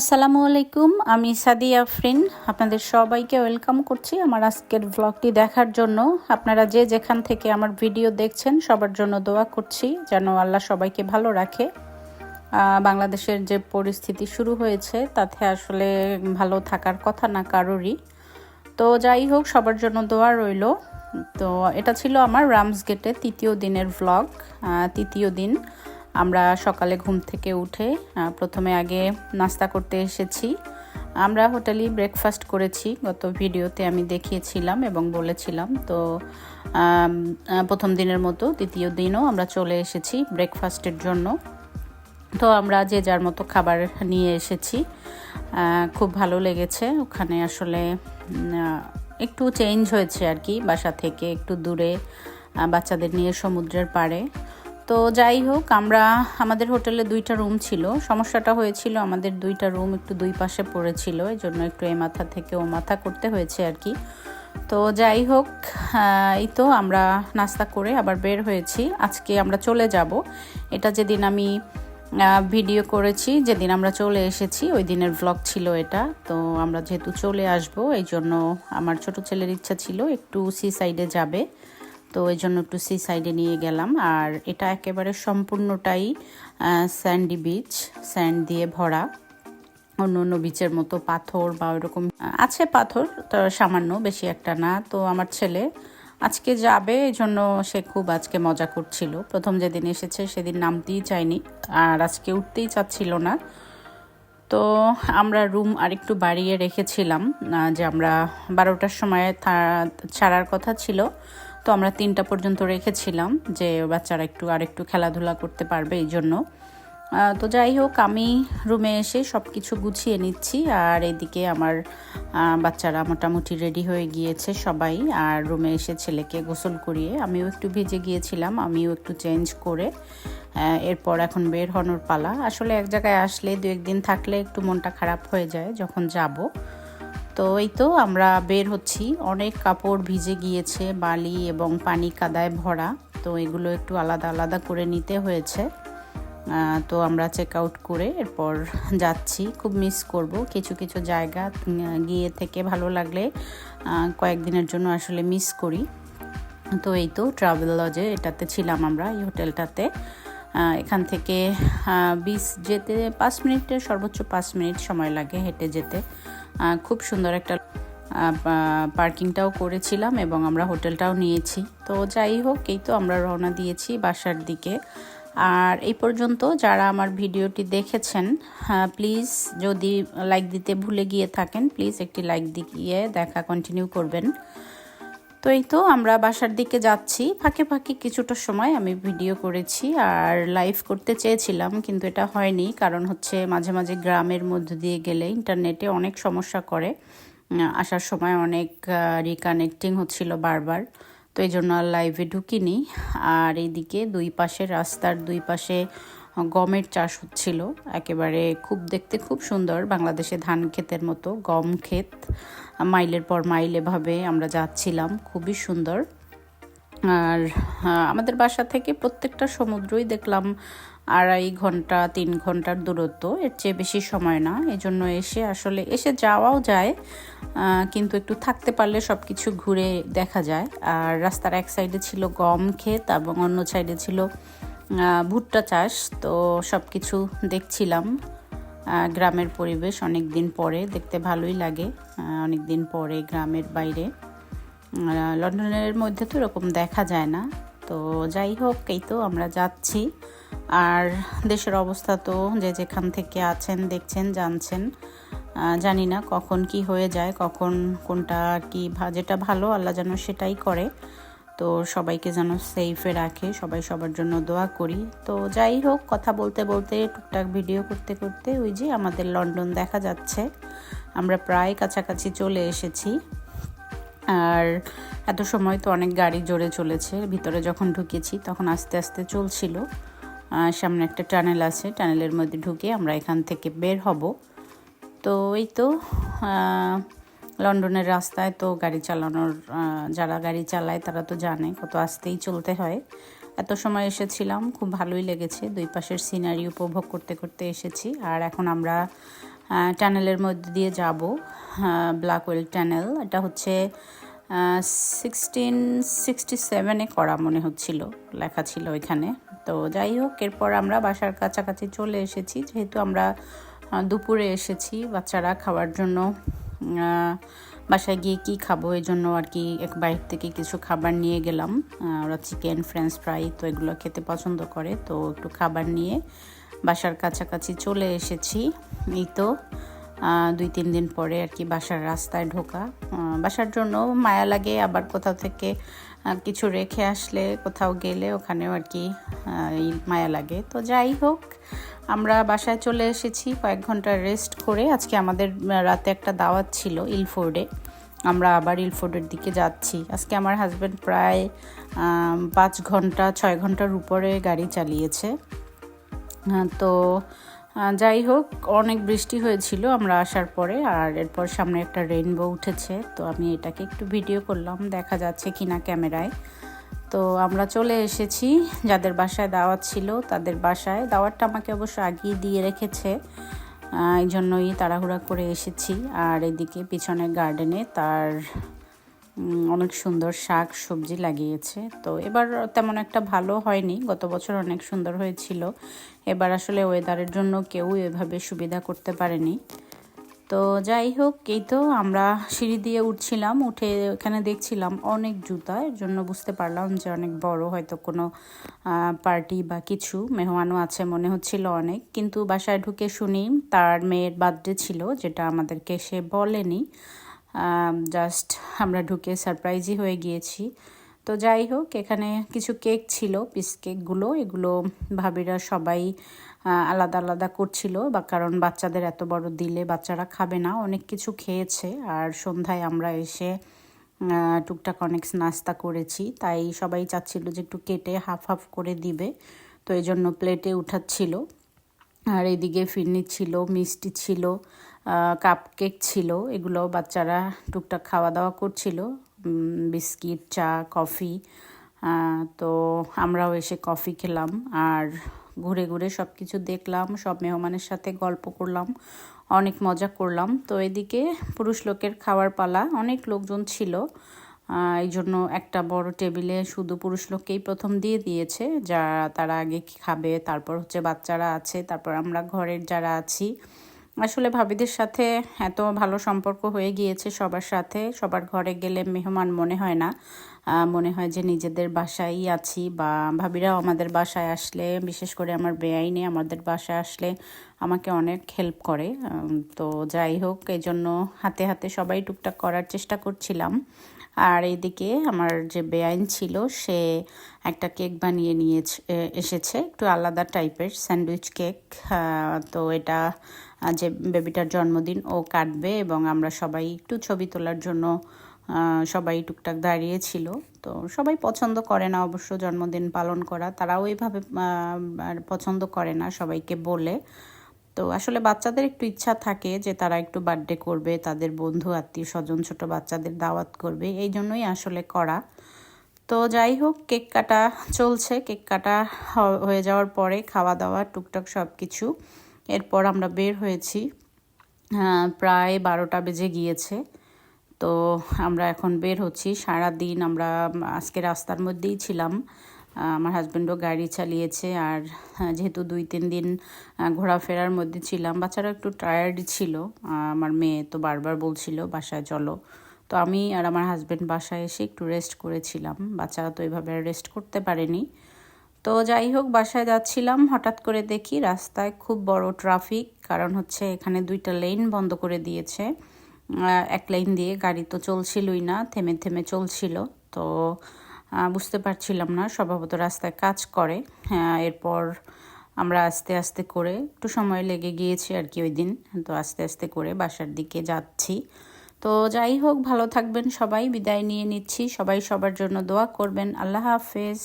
আসসালামু আলাইকুম, আমি সাদিয়া আফরিন আপনাদের সবাইকে ওয়েলকাম করছি আমার আজকের ব্লগটি দেখার জন্য। আপনারা যে যেখান থেকে আমার ভিডিও দেখছেন, সবার জন্য দোয়া করছি যেন আল্লাহ সবাইকে ভালো রাখে। বাংলাদেশের যে পরিস্থিতি শুরু হয়েছে, তাতে আসলে ভালো থাকার কথা না কারোরই। তো যাই হোক, সবার জন্য দোয়া রইল। তো এটা ছিল আমার রামসগেটে তৃতীয় দিনের ভ্লগ তৃতীয় দিন। আমরা সকালে ঘুম থেকে উঠে প্রথমে আগে নাস্তা করতে এসেছি। আমরা হোটেলেই ব্রেকফাস্ট করেছি, গত ভিডিওতে আমি দেখিয়েছিলাম এবং বলেছিলাম। তো প্রথম দিনের মতো দ্বিতীয় দিনও আমরা চলে এসেছি ব্রেকফাস্টের জন্য। তো আমরা যে যার মতো খাবার নিয়ে এসেছি খুব ভালো লেগেছে। ওখানে আসলে একটু চেঞ্জ হয়েছে আর কি, বাসা থেকে একটু দূরে বাচ্চাদের নিয়ে সমুদ্রের পাড়ে। তো যাই হোক, আমরা আমাদের হোটেলে দুইটা রুম ছিল। সমস্যাটা হয়েছিল, আমাদের দুইটা রুম একটু দুই পাশে পড়েছিল এই জন্য একটু এ মাথা থেকে ও মাথা করতে হয়েছে আর কি। তো যাই হোক এই তো আমরা নাস্তা করে আবার বের হয়েছি। আজকে আমরা চলে যাব। এটা যেদিন আমি ভিডিও করেছি, যেদিন আমরা চলে এসেছি, ওই দিনের ব্লগ ছিল এটা। তো আমরা যেহেতু চলে আসব এই জন্য আমার ছোট ছেলের ইচ্ছা ছিল একটু সি সাইডে যাবে। তো এই জন্য একটু সি সাইডে নিয়ে গেলাম। আর এটা একেবারে সম্পূর্ণটাই স্যান্ডি বিচ স্যান্ড দিয়ে ভরা। অন্য অন্য বিচের মতো পাথর বা ওরকম আছে পাথর, তো সামান্য, বেশি একটা না। তো আমার ছেলে আজকে যাবে, এই জন্য সে খুব আজকে মজা করছিল। প্রথম যেদিন এসেছে, সেদিন নামতেই চায়নি। আর আজকে উঠতেই চাচ্ছিল না। তো আমরা রুম আরেকটু বাড়িয়ে রেখেছিলাম যে আমরা বারোটার সময় ছাড়ার কথা ছিল। তো আমরা তিনটা পর্যন্ত রেখেছিলাম যে বাচ্চারা একটু আর একটু খেলাধুলা করতে পারবে এই জন্য। তো যাই হোক, আমি রুমে এসে সব কিছু গুছিয়ে নিচ্ছি আর এদিকে আমার বাচ্চারা মোটামুটি রেডি হয়ে গিয়েছে সবাই আর রুমে এসে ছেলেকে গোসল করিয়ে আমিও একটু ভিজে গিয়েছিলাম, আমিও একটু চেঞ্জ করে এরপর এখন বের হনোর পালা। আসলে এক জায়গায় আসলে দু একদিন থাকলে একটু মনটা খারাপ হয়ে যায় যখন যাব। তো এই তো আমরা বের হচ্ছি। অনেক কাপড় ভিজে গিয়েছে, বালি এবং পানি কাদায় ভরা। তো এগুলো একটু আলাদা আলাদা করে নিতে হয়েছে। তো আমরা চেক আউট করে এরপর যাচ্ছি। খুব মিস করব। কিছু কিছু জায়গা গিয়ে থেকে ভালো লাগলে কয়েকদিনের জন্য আসলে মিস করি। তো এই তো ট্রাভেল লজে এটাতে ছিলাম আমরা, এই হোটেলটাতে। এখান থেকে বিচ যেতে পাঁচ মিনিটের, সর্বোচ্চ পাঁচ মিনিট সময় লাগে হেঁটে যেতে। খুব সুন্দর একটা পার্কিংটাও করেছিলাম এবং আমরা হোটেলটাও নিয়েছি। তো যাই হোক, এই তো আমরা রওনা দিয়েছি বাসার দিকে। আর এই পর্যন্ত যারা আমার ভিডিওটি দেখেছেন প্লিজ যদি লাইক দিতে ভুলে গিয়ে থাকেন, প্লিজ একটি লাইক দিয়ে দেখা, কন্টিনিউ করবেন। তো এই তো আমরা বাসার দিকে যাচ্ছি। ফাঁকে ফাঁকে কিছুটা সময় আমি ভিডিও করেছি আর লাইভ করতে চেয়েছিলাম, কিন্তু এটা হয়নি কারণ হচ্ছে মাঝে মাঝে গ্রামের মধ্য দিয়ে গেলে ইন্টারনেটে অনেক সমস্যা করে। আসার সময় অনেক রিকানেক্টিং হচ্ছিল বারবার। তো এই জন্য আর লাইভে ঢুকিনি। আর এইদিকে দুই পাশে রাস্তার দুই পাশে গমের চাষ হচ্ছিল। একেবারে খুব দেখতে খুব সুন্দর বাংলাদেশে ধান ক্ষেতের মতো, গম ক্ষেত। মাইলের পর মাইল এভাবে আমরা যাচ্ছিলাম, খুবই সুন্দর। আর আমাদের বাসা থেকে প্রত্যেকটা সমুদ্রই দেখলাম আড়াই ঘণ্টা, তিন ঘণ্টার দূরত্ব। এর চেয়ে বেশি সময় না এই জন্য এসে আসলে এসে যাওয়াও যায় কিন্তু একটু থাকতে পারলে সব কিছু ঘুরে দেখা যায়। আর রাস্তার এক সাইডে ছিল গম ক্ষেত এবং অন্য সাইডে ছিল ভুট্টা চাষ, তো সব কিছু দেখছিলাম গ্রামের পরিবেশ অনেক দিন পরে, দেখতে ভালোই লাগে। অনেক দিন পরে গ্রামের বাইরে। লন্ডনের মধ্যে তো এরকম দেখা যায় না। তো যাই হোক, এই তো আমরা যাচ্ছি। আর দেশের অবস্থা তো যে যেখান থেকে আছেন, দেখছেন, জানছেন জানি না কখন কি হয়ে যায়, কখন কোনটা কি যেটা ভালো, আল্লাহ যেন সেটাই করে। তো সবাইকে যেন সেফে রাখে, সবাই সবার জন্য দোয়া করি। তো যাই হোক, কথা বলতে বলতে, টুকটাক ভিডিও করতে করতে ওই যে আমাদের লন্ডন দেখা যাচ্ছে। আমরা প্রায় কাছাকাছি চলে এসেছি। আর এত সময় তো অনেক গাড়ি জোরে চলেছে, ভিতরে যখন ঢুকেছি তখন আস্তে আস্তে চলছিল। সামনে একটা টানেল আছে, টানেলের মধ্যে ঢুকে আমরা এখান থেকে বের হব। তো এই তো লন্ডনের রাস্তায় তো গাড়ি চালানোর যারা গাড়ি চালায় তারা তো জানে কত আসতেই চলতে হয়। এত সময় এসেছিলাম, খুব ভালোই লেগেছে। দুই পাশের সিনারি উপভোগ করতে করতে এসেছি। আর এখন আমরা টানেলের মধ্যে দিয়ে যাব ব্ল্যাকওয়েল টানেল এটা হচ্ছে সিক্সটিন সিক্সটি সেভেনে করা মনে হচ্ছিল, লেখা ছিল ওইখানে। তো যাই হোক, এরপর আমরা বাসার কাছাকাছি চলে এসেছি। যেহেতু আমরা দুপুরে এসেছি, বাচ্চারা খাওয়ার জন্য বাসায় গিয়ে কি খাব? এই জন্য আর কি এক বাইর থেকে কিছু খাবার নিয়ে গেলাম। ওরা চিকেন ফ্রেঞ্চ ফ্রাই তো এগুলো খেতে পছন্দ করে। তো একটু খাবার নিয়ে বাসার কাছাকাছি চলে এসেছি। এই তো দুই তিন দিন পরে আর কি বাসার রাস্তায় ঢোকা। বাসার জন্য মায়া লাগে আবার কোথাও থেকে কিছু রেখে আসলে কোথাও গেলে ওখানেও আর কি মায়া লাগে। তো যাই হোক আমরা বাসায় চলে এসেছি, কয়েক ঘণ্টা রেস্ট করে। আজকে আমাদের রাতে একটা দাওয়াত ছিল ইলফোর্ডে। আমরা আবার ইলফোর্ডের দিকে যাচ্ছি। আজকে আমার হাজব্যান্ড প্রায় পাঁচ ঘণ্টা, ছয় ঘণ্টার উপরে গাড়ি চালিয়েছে। তো যাই হোক, অনেক বৃষ্টি হয়েছিল আমরা আসার পরে, আর এরপর সামনে একটা রেইনবো উঠেছে। তো আমি এটাকে একটু ভিডিও করলাম, দেখা যাচ্ছে কিনা ক্যামেরায়। তো আমরা চলে এসেছি। যাদের বাসায় দাওয়াত ছিল তাদের বাসায়। দাওয়াতটা আমাকে অবশ্য আগিয়ে দিয়ে রেখেছে। এই জন্যই তাড়াহুড়া করে এসেছি। আর এদিকে পিছনের গার্ডেনে তার অনেক সুন্দর শাক সবজি লাগিয়েছে। তো এবার তেমন একটা ভালো হয়নি। গত বছর অনেক সুন্দর হয়েছিল। এবার আসলে ওয়েদারের জন্য কেউ এভাবে সুবিধা করতে পারেনি। তো যাই হোক, এই তো আমরা সিঁড়ি দিয়ে উঠছিলাম, উঠে এখানে দেখছিলাম অনেক জুতা, এর জন্য বুঝতে পারলাম যে অনেক বড়, হয়তো কোনো পার্টি বা কিছু, মেহমানও আছে মনে হচ্ছিল অনেক, কিন্তু বাসায় ঢুকে শুনি তার মেয়ের বার্থডে ছিল, যেটা আমাদেরকে সে বলেনি। জাস্ট আমরা ঢুকে সারপ্রাইজই হয়ে গিয়েছি। তো যাই হোক, এখানে কিছু কেক ছিল পিস কেকগুলো এগুলো ভাবিরা সবাই আলাদা আলাদা করছিল, বা কারণ বাচ্চাদের এত বড় দিলে বাচ্চারা খাবে না, অনেক কিছু খেয়েছে, আর সন্ধ্যায় আমরা এসে টুকটাক অনেক নাস্তা করেছি, তাই সবাই চাচ্ছিল যে একটু কেটে হাফ হাফ করে দিবে, তো এই জন্য প্লেটে উঠাচ্ছিল, আর এদিকে ফিরনি ছিল, মিষ্টি ছিল কাপ কেক ছিল, এগুলো বাচ্চারা টুকটাক খাওয়া দাওয়া করছিল বিস্কিট, চা, কফি তো আমরাও এসে কফি খেলাম আর ঘুরে ঘুরে সব কিছু দেখলাম, সব মেহমানের সাথে গল্প করলাম, অনেক মজা করলাম। তো এদিকে পুরুষ লোকের খাওয়ার পালা, অনেক লোকজন ছিল। এই জন্য একটা বড় টেবিলে শুধু পুরুষ লোককেই প্রথম দিয়ে দিয়েছে, যা তারা আগে খাবে, তারপর হচ্ছে বাচ্চারা আছে, তারপর আমরা ঘরের যারা আছি আসলে ভাবিদের সাথে এত ভালো সম্পর্ক হয়ে গিয়েছে সবার সাথে। সবার ঘরে গেলে মেহমান মনে হয় না। মনে হয় যে নিজেদের বাসায় আছি বা ভাবিরাও আমাদের বাসায় আসলে, বিশেষ করে আমার বেআইনে আমাদের বাসায় আসলে আমাকে অনেক হেল্প করে। তো যাই হোক এই জন্য হাতে হাতে সবাই টুকটাক করার চেষ্টা করছিলাম। আর এইদিকে আমার যে বেআইন ছিল, সে একটা কেক বানিয়ে নিয়ে এসেছে। একটু আলাদা টাইপের স্যান্ডউইচ কেক। তো এটা যে বেবিটার জন্মদিন ও কাটবে এবং আমরা সবাই একটু ছবি তোলার জন্য সবাই টুকটাক দাঁড়িয়েছিল তো সবাই পছন্দ করে না অবশ্য জন্মদিন পালন করা। তারাও এইভাবে পছন্দ করে না সবাইকে বলে। তো আসলে বাচ্চাদের একটু ইচ্ছা থাকে যে তারা একটু বার্থডে করবে, তাদের বন্ধু, আত্মীয় স্বজন, ছোট বাচ্চাদের দাওয়াত করবে, এই জন্যই আসলে করা। তো যাই হোক, কেক কাটা চলছে। কেক কাটা হয়ে যাওয়ার পরে খাওয়া দাওয়া টুকটাক সব কিছু এরপর আমরা বের হয়েছি প্রায় বারোটা বেজে গিয়েছে। তো আমরা এখন বের হচ্ছি। সারা দিন আমরা আজকে রাস্তার মধ্যেই ছিলাম। আমার হাজব্যান্ডও গাড়ি চালিয়েছে আর যেহেতু দুই তিন দিন ঘোরাফেরার মধ্যে ছিলাম, বাচ্চারা একটু টায়ার্ড ছিল। আমার মেয়ে তো বারবার বলছিল, বাসায় চলো। তো আমি আর আমার হাজব্যান্ড বাসায় এসে একটু রেস্ট করেছিলাম। বাচ্চারা তো এইভাবে রেস্ট করতে পারেনি। তো যাই হোক, বাসায় যাচ্ছিলাম। হঠাৎ করে দেখি রাস্তায় খুব বড় ট্রাফিক, কারণ হচ্ছে এখানে দুইটা লেন বন্ধ করে দিয়েছে। এক লাইন দিয়ে গাড়ি তো চলছিলই না, থেমে থেমে চলছিল। তো বুঝতে পারছিলাম না, স্বভাবত রাস্তায় কাজ করে। হ্যাঁ এরপর আমরা আস্তে আস্তে করে, একটু সময় লেগে গিয়েছি আর কি ওই দিন। তো আস্তে আস্তে করে বাসার দিকে যাচ্ছি। তো যাই হোক, ভালো থাকবেন সবাই, বিদায় নিয়ে নিচ্ছি। সবাই সবার জন্য দোয়া করবেন। আল্লাহ হাফেজ।